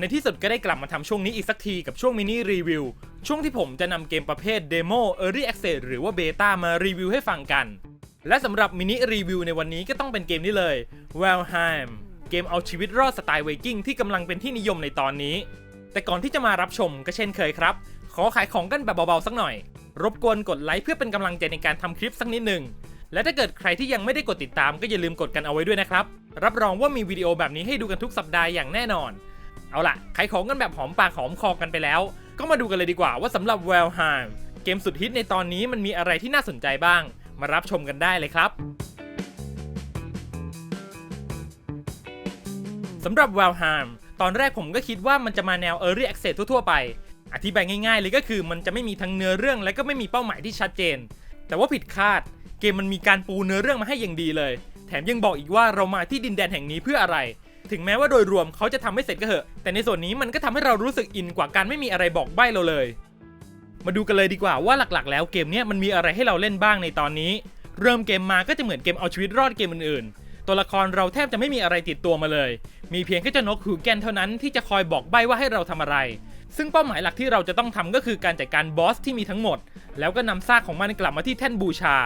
ในที่สุดก็ได้กลับมาทำช่วงนี้อีกสักทีกับช่วงมินิรีวิว ช่วงที่ผมจะนำเกมประเภท Demo Early Access หรือว่า Beta มารีวิวให้ฟังกัน และสำหรับมินิรีวิวในวันนี้ก็ต้องเป็นเกมนี้เลย Valheim เกมเอาชีวิตรอดสไตล์ไวกิ้งที่กำลังเป็นที่นิยมในตอนนี้ แต่ก่อนที่จะมารับชมก็เช่นเคยครับ ขอขายของกันแบบเบาๆสักหน่อย รบกวนกดไลค์เพื่อเป็นกำลังใจในการทำคลิปสักนิดหนึ่งและถ้าเกิดใครที่ยังไม่ได้กดติดตามก็อย่าลืมกดกันเอาไว้ด้วยนะครับ รับรองว่ามีวิดีโอแบบนี้ให้ดูกันทุกสัปดาห์อย่างแน่นอน เอาล่ะขายของกันแบบหอมปากหอมคอกันไปแล้ว ก็มาดูกันเลยดีกว่าว่าสำหรับ w e l h e i m เกมสุดฮิตในตอนนี้มันมีอะไรที่น่าสนใจบ้าง มารับชมกันได้เลยครับสำหรับ w e l h e i m ตอนแรกผมก็คิดว่ามันจะมาแนว Early Access ทั่วๆไป อธิบายง่ายๆเลยก็คือมันจะไม่มีทั้งเนื้อเรื่องและก็ไม่มีเป้าหมายที่ชัดเจน แต่ว่าผิดคาด เกมมันมีการปูเนื้อเรื่องมาให้อย่างดีเลย แถมยังบอกอีกว่าเรามาที่ดินแดนแห่งนี้เพื่ออะไร ถึงแม้ว่าโดยรวมเขาจะทำให้เสร็จก็เหอะ แต่ในส่วนนี้มันก็ทำให้เรารู้สึกอินกว่าการไม่มีอะไรบอกใบ้เราเลย มาดูกันเลยดีกว่าว่าหลักๆ แล้วเกมนี้มันมีอะไรให้เราเล่นบ้างในตอนนี้ เริ่มเกมมาก็จะเหมือนเกมเอาชีวิตรอดเกมอื่นๆ ตัวละครเราแทบจะไม่มีอะไรติดตัวมาเลย มีเพียงแค่เจ้านกฮูแกนเท่านั้นที่จะคอยบอกใบ้ว่าให้เราทำอะไร ซึ่งเป้าหมายหลักที่เราจะต้องทำก็คือการจัดการบอสที่มีทั้งหมด แล้วก็นำซากของมันกลับมาที่แท่นบูชา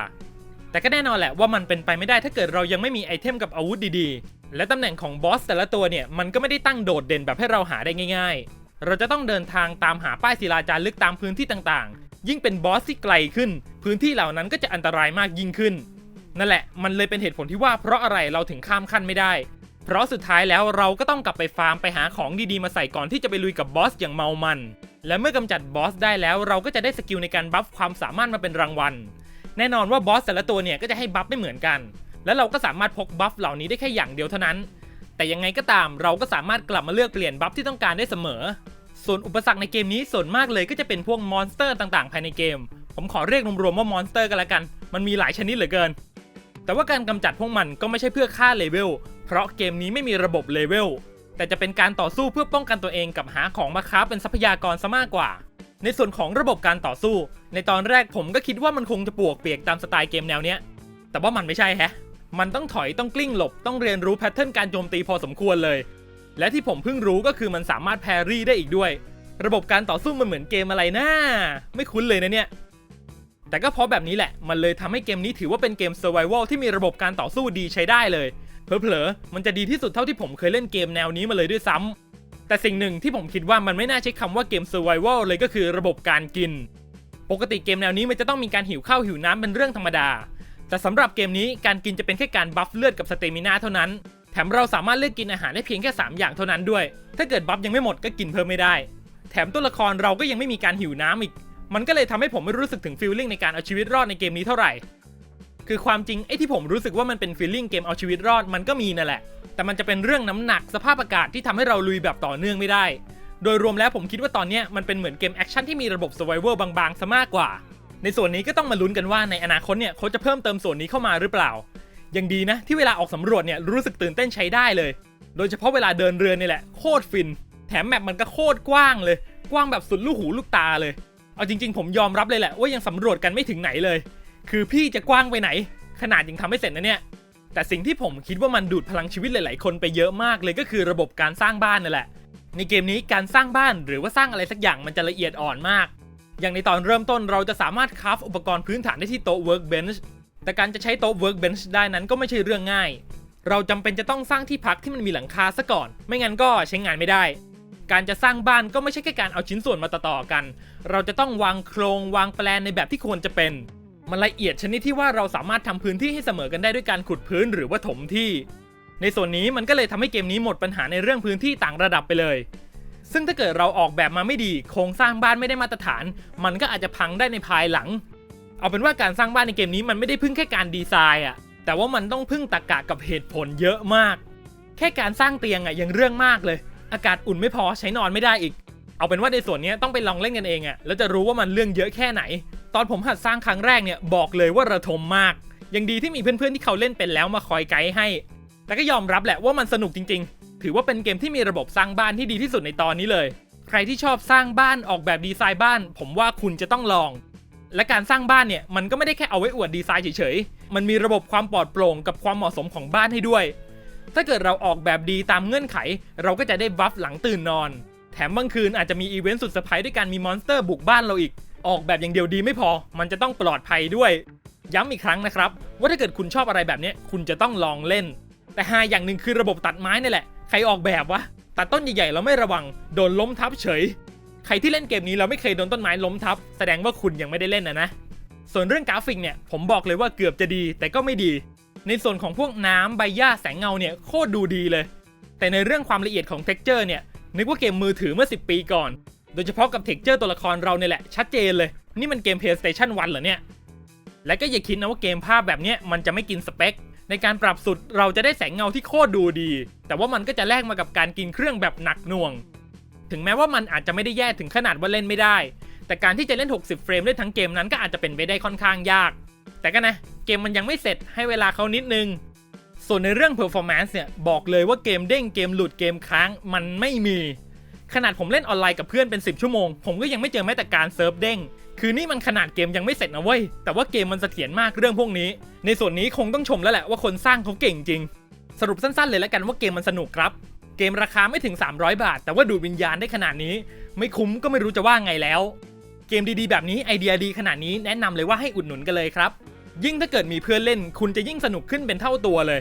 แต่ก็แน่นอนแหละว่ามันเป็นไปไม่ได้ถ้าเกิดเรายังไม่มีไอเทมกับอาวุธดีๆ และตำแหน่งของบอสแต่ละตัวเนี่ยมันก็ไม่ได้ตั้งโดดเด่นแบบให้เราหาได้ง่ายๆ เราจะต้องเดินทางตามหาป้ายศิลาจารึกตามพื้นที่ต่างๆ ยิ่งเป็นบอสที่ไกลขึ้น พื้นที่เหล่านั้นก็จะอันตรายมากยิ่งขึ้น นั่นแหละมันเลยเป็นเหตุผลที่ว่าเพราะอะไรเราถึงข้ามขั้นไม่ได้ เพราะสุดท้ายแล้วเราก็ต้องกลับไปฟาร์มไปหาของดีๆมาใส่ก่อนที่จะไปลุยกับบอสอย่างเมามัน และเมื่อกำจัดบอสได้แล้วเราก็จะได้สกิลในการบัฟความสามารถมาเป็นรางวัล แน่นอนว่าบอสแต่ละตัวเนี่ยก็จะให้บัฟไม่เหมือนกัน และเราก็สามารถพกบัฟเหล่านี้ได้แค่อย่างเดียวเท่านั้น แต่ยังไงก็ตามเราก็สามารถกลับมาเลือกเปลี่ยนบัฟที่ต้องการได้เสมอ ส่วนอุปสรรคในเกมนี้ส่วนมากเลยก็จะเป็นพวกมอนสเตอร์ต่างๆ ภายในเกม ผมขอเรียกรวมๆว่ามอนสเตอร์กันละกัน มันมีหลายชนิดเหลือเกิน แต่ว่าการกำจัดพวกมันก็ไม่ใช่เพื่อฆ่าเลเวล เพราะเกมนี้ไม่มีระบบเลเวล แต่จะเป็นการต่อสู้เพื่อป้องกันตัวเองกับหาของมาค้าเป็นทรัพยากรซะมากกว่า ในส่วนของระบบการต่อสู้ ในตอนแรกผมก็คิดว่ามันคงจะปวกเปียกตามสไตล์เกมแนวเนี้ย แต่ว่ามันไม่ใช่แฮะ มันต้องถอยต้องกลิ้งหลบต้องเรียนรู้แพทเทิร์นการโจมตีพอสมควรเลย และที่ผมเพิ่งรู้ก็คือมันสามารถแพรรี่ได้อีกด้วย ระบบการต่อสู้มันเหมือนเกมอะไรนะไม่คุ้นเลยนะเนี่ย แต่ก็เพราะแบบนี้แหละ มันเลยทำให้เกมนี้ถือว่าเป็นเกม Survival ที่มีระบบการต่อสู้ดีใช้ได้เลย เผลอๆมันจะดีที่สุดเท่าที่ผมเคยเล่นเกมแนวนี้มาเลยด้วยซ้ำ แต่สิ่งหนึ่งที่ผมคิดว่ามันไม่น่าใช้คำว่าเกม Survival เลยก็คือระบบการกิน ปกติเกมแนวนี้มันจะต้องมีการหิวข้าวหิวน้ำเป็นเรื่องธรรมดา แต่สำหรับเกมนี้การกินจะเป็นแค่การบัฟเลือดกับสเตมินาเท่านั้น แถมเราสามารถเลือกกินอาหารได้เพียงแค่ 3 อย่างเท่านั้นด้วย ถ้าเกิดบัฟยังไม่หมดก็กินเพิ่มไม่ได้ แถมตัวละครเราก็ยังไม่มีการหิวน้ำอีก มันก็เลยทำให้ผมไม่รู้สึกถึงฟีลลิ่งในการเอาชีวิตรอดในเกมนี้เท่าไหร่ คือความจริงไอ้ที่ผมรู้สึกว่ามันเป็นฟีลลิ่งเกมเอาชีวิตรอดมันก็มีนั่นแหละ แต่มันจะเป็นเรื่องน้ำหนักสภาพอากาศที่ทำให้เราลุยแบบต่อเนื่องไม่ได้ โดยรวมแล้วผมคิดว่าตอนนี้มันเป็นเหมือนเกมแอคชั่นที่มีระบบ survival บางๆซะมากกว่า ในส่วนนี้ก็ต้องมาลุ้นกันว่าในอนาคตเนี่ยเขาจะเพิ่มเติมส่วนนี้เข้ามาหรือเปล่า ยังดีนะที่เวลาออกสำรวจเนี่ยรู้สึกตื่นเต้นใช้ได้เลย โดยเฉพาะเวลาเดินเรือนี่แหละโคตรฟิน แถมแมปมันก็โคตรกว้างเลย กว้างแบบสุดลูกหูลูกตาเลย เอาจริง ๆ ผมยอมรับเลยแหละว่ายังสำรวจกันไม่ถึงไหนเลย คือพี่จะกว้างไปไหน ขนาดยังทำไม่เสร็จนะเนี่ย แต่สิ่งที่ผมคิดว่ามันดูดพลังชีวิตหลาย ๆ คนไปเยอะมากเลยก็คือระบบการสร้างบ้านนั่นแหละ ในเกมนี้การสร้างบ้านหรือว่าสร้างอะไรสักอย่างมันจะละเอียดอ่อนมาก อย่างในตอนเริ่มต้นเราจะสามารถคราฟอุปกรณ์พื้นฐานได้ที่โต๊ะ workbench แต่การจะใช้โต๊ะ workbench ได้นั้นก็ไม่ใช่เรื่องง่าย เราจำเป็นจะต้องสร้างที่พักที่มันมีหลังคาซะก่อน ไม่งั้นก็ใช้งานไม่ได้ การจะสร้างบ้านก็ไม่ใช่แค่การเอาชิ้นส่วนมาต่อๆกัน เราจะต้องวางโครงวางแปลนในแบบที่ควรจะเป็น มันละเอียดชนิดที่ว่าเราสามารถทำพื้นที่ให้เสมอกันได้ด้วยการขุดพื้นหรือว่าถมที่ ในส่วนนี้มันก็เลยทำให้เกมนี้หมดปัญหาในเรื่องพื้นที่ต่างระดับไปเลย ซึ่งถ้าเกิดเราออกแบบมาไม่ดี โครงสร้างบ้านไม่ได้มาตรฐาน มันก็อาจจะพังได้ในภายหลัง เอาเป็นว่าการสร้างบ้านในเกมนี้มันไม่ได้พึ่งแค่การดีไซน์อะแต่ว่ามันต้องพึ่งตรรกะกับเหตุผลเยอะมาก แค่การสร้างเตียงอะยังเรื่องมากเลย อากาศอุ่นไม่พอใช้นอนไม่ได้อีก เอาเป็นว่าในส่วนนี้ต้องไปลองเล่นกันเองอะแล้วจะรู้ว่ามันเรื่องเยอะแค่ไหน ตอนผมหัดสร้างครั้งแรกเนี่ยบอกเลยว่าระทมมาก ยังดีที่มีเพื่อนๆที่เขาเล่นเป็นแล้วมาคอยไกด์ให้ แต่ก็ยอมรับแหละว่ามันสนุกจริง ๆ ถือว่าเป็นเกมที่มีระบบสร้างบ้านที่ดีที่สุดในตอนนี้เลย ใครที่ชอบสร้างบ้านออกแบบดีไซน์บ้าน ผมว่าคุณจะต้องลอง และการสร้างบ้านเนี่ยมันก็ไม่ได้แค่เอาไว้อวดดีไซน์เฉยๆ มันมีระบบความปลอดโปร่งกับความเหมาะสมของบ้านให้ด้วย ถ้าเกิดเราออกแบบดีตามเงื่อนไข เราก็จะได้บัฟหลังตื่นนอน แถมบางคืนอาจจะมีอีเวนต์สุดเซอร์ไพรส์ด้วยการมีมอนสเตอร์บุกบ้านเราอีก ออกแบบอย่างเดียวดีไม่พอ มันจะต้องปลอดภัยด้วย ย้ำอีกครั้งนะครับ ว่าถ้าเกิดคุณชอบอะไรแบบนี้คุณจะต้องลองเล่น แต่หาอย่างหนึ่งคือระบบตัดไม้นี่แหละ ใครออกแบบวะตัดต้นใหญ่ๆแล้วไม่ระวังโดนล้มทับเฉย ใครที่เล่นเกมนี้เราไม่เคยโดนต้นไม้ล้มทับ แสดงว่าคุณยังไม่ได้เล่นนะนะ ส่วนเรื่องกราฟิกเนี่ยผมบอกเลยว่าเกือบจะดี แต่ก็ไม่ดี ในส่วนของพวกน้ำใบหญ้าแสงเงาเนี่ยโคตรดูดีเลย แต่ในเรื่องความละเอียดของ t e x t อร์เนี่ยนึกว่าเกมมือถือเมื่อ 10 ปีก่อน โดยเฉพาะกับ t e x t อร์ตัวละครเราเนี่ยแหละ ชัดเจนเลย นี่มันเกม PlayStation 1เหรอเนี่ย และก็อย่าคิดนะว่าเกมภาพแบบนี้มันจะไม่กินสเปค ในการปรับสุดเราจะได้แสงเงาที่โคตรดูดี แต่ว่ามันก็จะแลกมากับการกินเครื่องแบบหนักหน่วง ถึงแม้ว่ามันอาจจะไม่ได้แย่ถึงขนาดว่าเล่นไม่ได้ แต่การที่จะเล่น 60 เฟรมได้ทั้งเกมนั้นก็อาจจะเป็นไปได้ค่อนข้างยาก แต่ก็นะเกมมันยังไม่เสร็จให้เวลาเขานิดนึงส่วนในเรื่อง performance เนี่ยบอกเลยว่าเกมเด้งเกมหลุดเกมค้างมันไม่มี ขนาดผมเล่นออนไลน์กับเพื่อนเป็น 10 ชั่วโมง ผมก็ยังไม่เจอแม้แต่การเซิร์ฟเด้ง คือนี่มันขนาดเกมยังไม่เสร็จนะเว้ย แต่ว่าเกมมันเสถียรมากเรื่องพวกนี้ ในส่วนนี้คงต้องชมแล้วแหละว่าคนสร้างเขาเก่งจริง สรุปสั้นๆ เลยแล้วกันว่าเกมมันสนุกครับ เกมราคาไม่ถึง 300 บาท แต่ว่าดูดวิญญาณได้ขนาดนี้ ไม่คุ้มก็ไม่รู้จะว่าไงแล้ว เกมดีๆ แบบนี้ไอเดียดีขนาดนี้แนะนำเลยว่าให้อุดหนุนกันเลยครับ ยิ่งถ้าเกิดมีเพื่อนเล่น คุณจะยิ่งสนุกขึ้นเป็นเท่าตัวเลย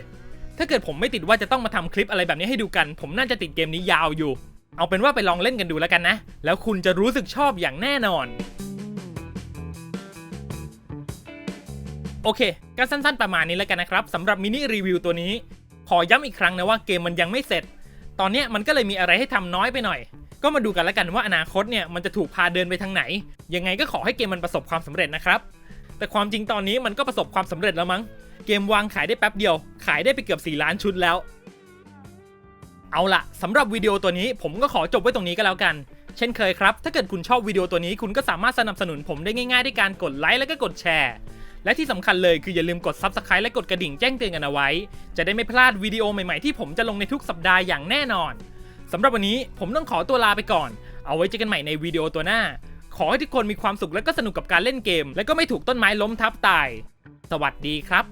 ถ้าเกิดผมไม่ติดว่าจะต้องมาทำคลิปอะไรแบบนี้ให้ดูกัน ผมน่าจะติดเกมนี้ยาวอยู่ เอาเป็นว่าไปลองเล่นกันดูแล้วกันนะ แล้วคุณจะรู้สึกชอบอย่างแน่นอน โอเค ก็สั้นๆประมาณนี้แล้วกันนะครับสำหรับมินิรีวิวตัวนี้ ขอย้ำอีกครั้งนะว่าเกมมันยังไม่เสร็จ ตอนนี้มันก็เลยมีอะไรให้ทำน้อยไปหน่อย ก็มาดูกันแล้วกันว่าอนาคตเนี่ยมันจะถูกพาเดินไปทางไหน ยังไงก็ขอให้เกมมันประสบความสำเร็จนะครับ แต่ความจริงตอนนี้มันก็ประสบความสำเร็จแล้วมั้ง เกมวางขายได้แป๊บเดียว ขายได้ไปเกือบ 4 ล้านชุดแล้ว เอาละสำหรับวิดีโอตัวนี้ผมก็ขอจบไว้ตรงนี้ก็แล้วกัน เช่นเคยครับ ถ้าเกิดคุณชอบวิดีโอตัวนี้คุณก็สามารถสนับสนุนผมได้ง่ายๆด้วยการกดไลค์และก็กดแชร์ และที่สำคัญเลยคืออย่าลืมกด Subscribe และกดกระดิ่งแจ้งเตือนกันเอาไว้ จะได้ไม่พลาดวิดีโอใหม่ๆที่ผมจะลงในทุกสัปดาห์อย่างแน่นอนสำหรับวันนี้ผมต้องขอตัวลาไปก่อน เอาไว้เจอกันใหม่ในวิดีโอตัวหน้า ขอให้ทุกคนมีความสุขและก็สนุกกับการเล่นเกม และก็ไม่ถูกต้นไม้ล้มทับตาย สวัสดีครับ